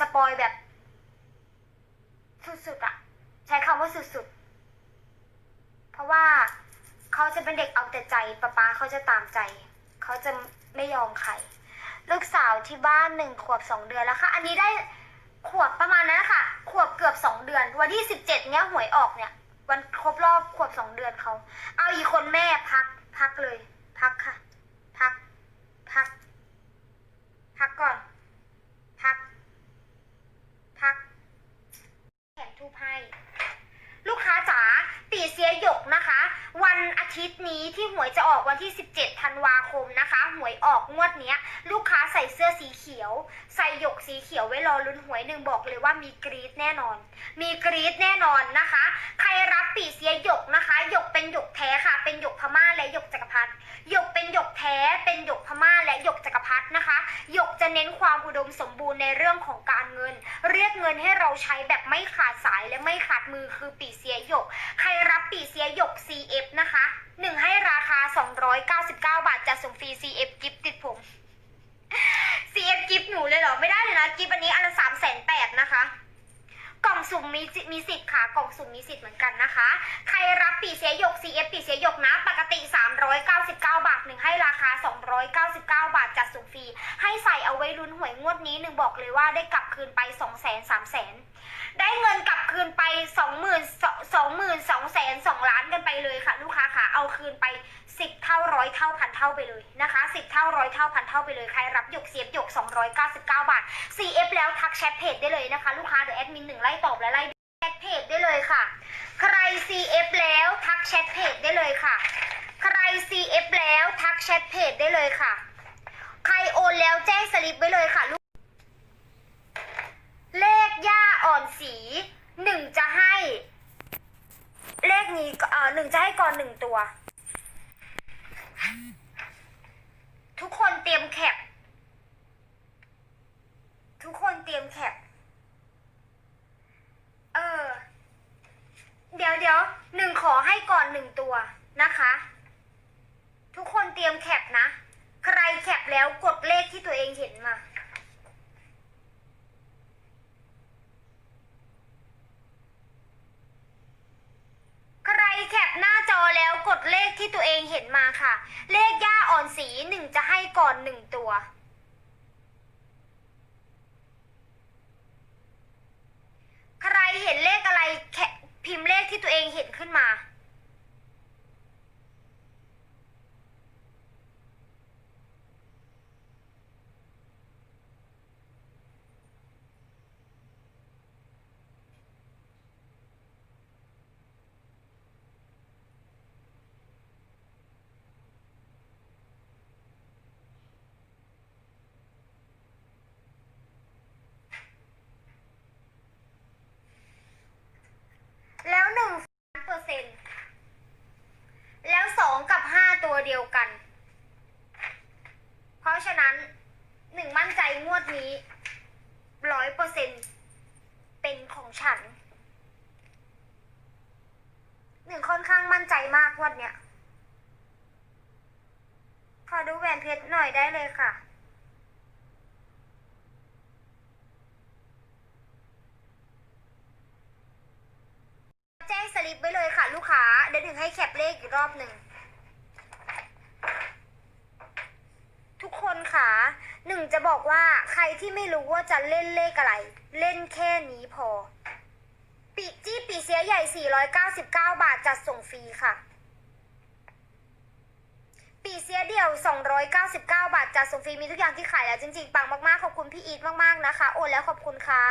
สปอยแบบ สุดๆอะใช้คำว่าสุดๆ เพราะว่าเขาจะเป็นเด็กเอาแต่ใจป๊าป๊าเขาจะตามใจ เขาจะไม่ยอมใคร ลูกสาวที่บ้านหนึ่งขวบสองเดือนแล้วค่ะ อันนี้ได้ขวบประมาณนั้นค่ะ ขวบเกือบสองเดือน วันที่สิบเจ็ดเนี้ยหวยออกเนี่ย วันครบรอบขวบสองเดือนเขา เอาอีกคนแม่พักพักเลย พักค่ะ พัก พัก พักก่อน พัก พัก แถมทูบให้ ลูกค้าจ๋าปีเสียหยกนะคะ วันอา ทิตย์นี้ที่หวยจะออกวันที่ 17 ธันวาคมนะคะ หวยออกงวดเนี้ย ลูกค้าใส่เสื้อสีเขียว ใส่หยกสีเขียวไว้รอลุ้นหวยหนึ่งบอกเลยว่ามีกรีดแน่นอน มีกรีดแน่นอนนะคะ ใครรับปีเสียหยกนะคะหยกเป็นหยกแท้ค่ะ เป็นหยกพม่าและหยกจักรพรรดิหยกเป็นหยกแท้ เป็นหยกพม่าและหยกจักรพรรดินะคะหยกจะเน้นความอุดมสมบูรณ์ในเรื่องของการเงิน เรียกเงินให้เราใช้แบบไม่ขาดสายและไม่ขาดมือคือปีเสียหยก ใครรับปีเสียหยก CF นะคะ หนึ่งให้ราคา 299 บาทจะส่งฟรี CF กิฟติดผม CF กิฟหนูเลยเหรอ ไม่ได้เลยนะ กิฟอันนี้อันละสามแสนแปดนะคะ กล่องสุ่มมีสิมีสิทธิ์ค่ะ กล่องสุ่มมีสิทธิ์เหมือนกันนะคะ ใครรับปีเสียหยก CF ปีเสียหยกนะ ปกติ 399 บาทหนึ่งให้ราคา 299 บาทจัดส่งฟรี ให้ใส่เอาไว้ลุ้นหวยงวดนี้หนึ่งบอกเลยว่าได้กลับคืนไป2 0 0 0 0 0 3 0 0 0 0ได้เงินกลับคืนไป 20,000 20,000 2แสน2ล้านกันไปเลยค่ะ ลูกค้าค่ะ เอาคืนไป 10 เท่าร้อย เท่าพันเท่าไปเลยนะคะ10เท่าร้อยเท่าพันเท่าไปเลยใครรับหยกเสียบหยก299บาท CF แล้วทักแชทเพจได้เลยนะคะลูกค้าเดี๋ยวแอดมินหนึ่งไล่ตอบและไล่แชทเพจได้เลยค่ะ ใคร CF แล้วทักแชทเพจได้เลยค่ะ ใคร CF แล้วทักแชทเพจได้เลยค่ะ ใครโอนแล้วแจ้งสลิปไว้เลยค่ะลูกเลขย่าอ่อนสีหนึ่งจะให้ เลขนี้เอ่อหนึ่งจะให้ก่อนหนึ่งตัว ทุกคนเตรียมแคป ทุกคนเตรียมแคป เออ เดี๋ยวเดี๋ยวหนึ่งขอให้ก่อนหนึ่งตัวนะคะ ทุกคนเตรียมแคปนะ ใครแคปแล้วกดเลขที่ตัวเองเห็นมา ใครแคปหน้าจอแล้วกด เลขที่ตัวเองเห็นมาค่ะ เลขย่าอ่อนสีหนึ่งจะให้ก่อนหนึ่งตัว ใครเห็นเลขอะไรแคพิมพ์เลขที่ตัวเองเห็นขึ้นมา แล้วหนึ่งเปอร์เซ็นต์แล้วสองกับห้าตัวเดียว กัน เพราะฉะนั้นหนึ่งมั่นใจงวดนี้ร้อยเปอร์เซ็นต์เป็นของฉัน หนึ่งค่อนข้างมั่นใจมากงวดเนี้ยขอดูแหวนเพชรหน่อยได้เลยค่ะแจ้งสลิปไว้เลยค่ะ ลูกค้า เดี๋ยวถึงให้แคปเลขอีกรอบหนึ่ง ทุกคนค่ะหนึ่งจะ บอกว่าใครที่ไม่รู้ว่าจะเล่นเลขอะไร เล่นแค่นี้พอ ปีจี้ปีเสียใหญ่ 499 บาทจัดส่งฟรีค่ะ ปีเสียเดี่ยว 299 บาทจัดส่งฟรีมีทุกอย่างที่ขายแล้วจริงๆ ปังมากๆ ขอบคุณพี่อีทมากๆนะคะ โอนแล้วขอบคุณค่ะ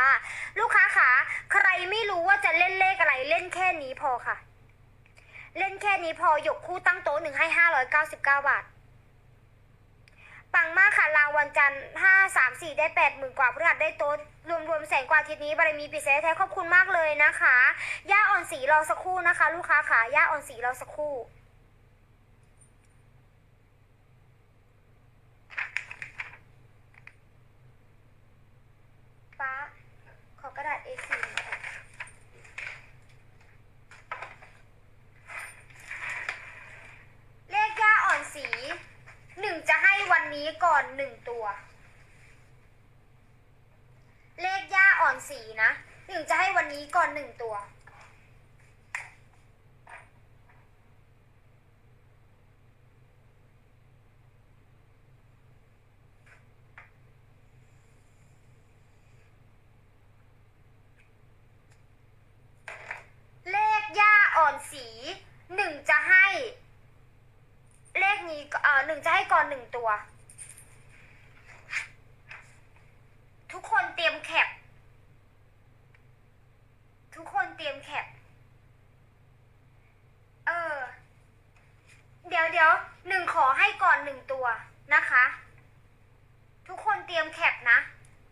ลูกค้าค่ะใครไม่รู้ว่าจะเล่นเลขอะไร เล่นแค่นี้พอค่ะ เล่นแค่นี้พอหยกคู่ตั้งโต๊ะหนึ่งให้ 599 บาท รางวันจันทร์ห้าสามสี่ได้แปดหมื่นกว่าพฤหัสได้โต๊ะรวมรวมแสนกว่าอาทิตย์นี้บารมีปิเศษแท้ขอบคุณมากเลยนะคะย่าอ่อนสีรอสักครู่นะคะ ลูกค้าขาย่าอ่อนสีรอสักครู่ ป้า ขอกระดาษ A4 หน่อยค่ะเลขย่าอ่อนสีหนึ่งจะให้วั นี้ก่อนหนึ่งตัว เลขย่าสีนะหนึ่งจะให้วันนี้ก่อนหนึ่งตัว เลขย่าอ่อนสีหนึ่งจะให้ เลขนี้เอ่อหนึ่งจะให้ก่อนหนึ่งตัว ทุกคนเตรียมแคป ทุกคนเตรียมแคป เออ เดี๋ยวเดี๋ยวหนึ่งขอให้ก่อนหนึ่งตัวนะคะ ทุกคนเตรียมแคป นะ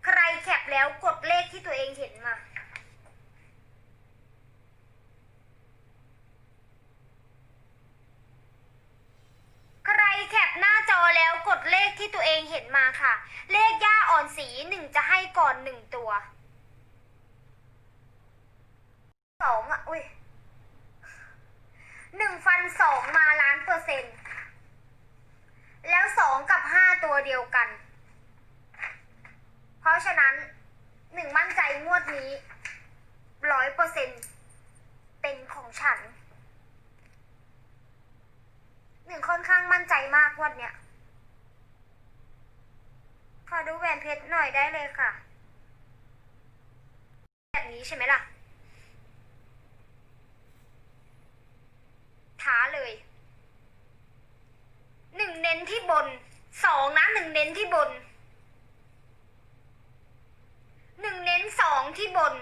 ใครแคปแล้วกดเลขที่ตัวเองเห็นมาใครแคปหน้าจอแล้วกดเลขที่ตัวเองเห็นมาค่ะ เลขย่าอ่อนสีหนึ่งจะให้ก่อนหนึ่งตัวสองอะ อุ้ยหนึ่งฟันสองมาล้านเปอร์เซ็นต์แล้วสองกับห้าตัวเดียวกัน ราะฉะนั้นหนึ่งมั่นใจงวดนี้ร้อยเปอร์เซ็นต์เป็นของฉัน หนึ่งค่อนข้างมั่นใจมากงวดเนี้ยขอดูแหวนเพชรหน่อยได้เลยค่ะ แบบนี้ใช่ไหมล่ะท้าเลยหนึ่งเน้นที่บนสองนะหนึ่งเน้นที่บน หนึ่งเน้นสอง ที่บน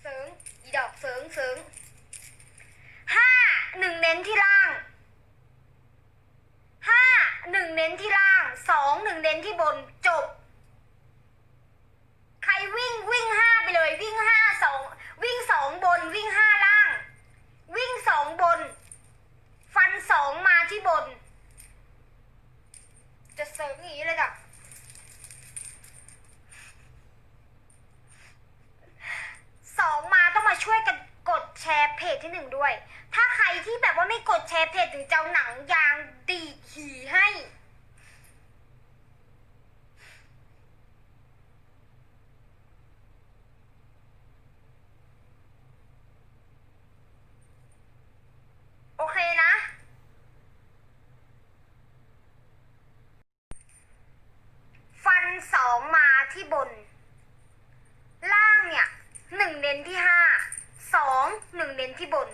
เสริงอีดอกเสริงเสริง ห้าหนึ่งเน้นที่ล่าง ห้าหนึ่งเน้นที่ล่าง สองหนึ่งเน้นที่บน จบ ใครวิ่งวิ่งห้าไปเลย วิ่งห้าสองวิ่งสองบน วิ่งห้าล่าง วิ่งสองบน ฟันสองมาที่บน จะเสริมอย่างนี้เลยจ้ะสองมาต้องมาช่วยกันกดแชร์เพจที่หนึ่งด้วย ถ้าใครที่แบบว่าไม่กดแชร์เพจถึงเจะเอาหนังยางดีดหีให้ โอเคนะ ฟันสองมาที่บน ล่างเนี่ยหนึ่งเน้นที่ห้าสองหนึ่งเน้นที่บน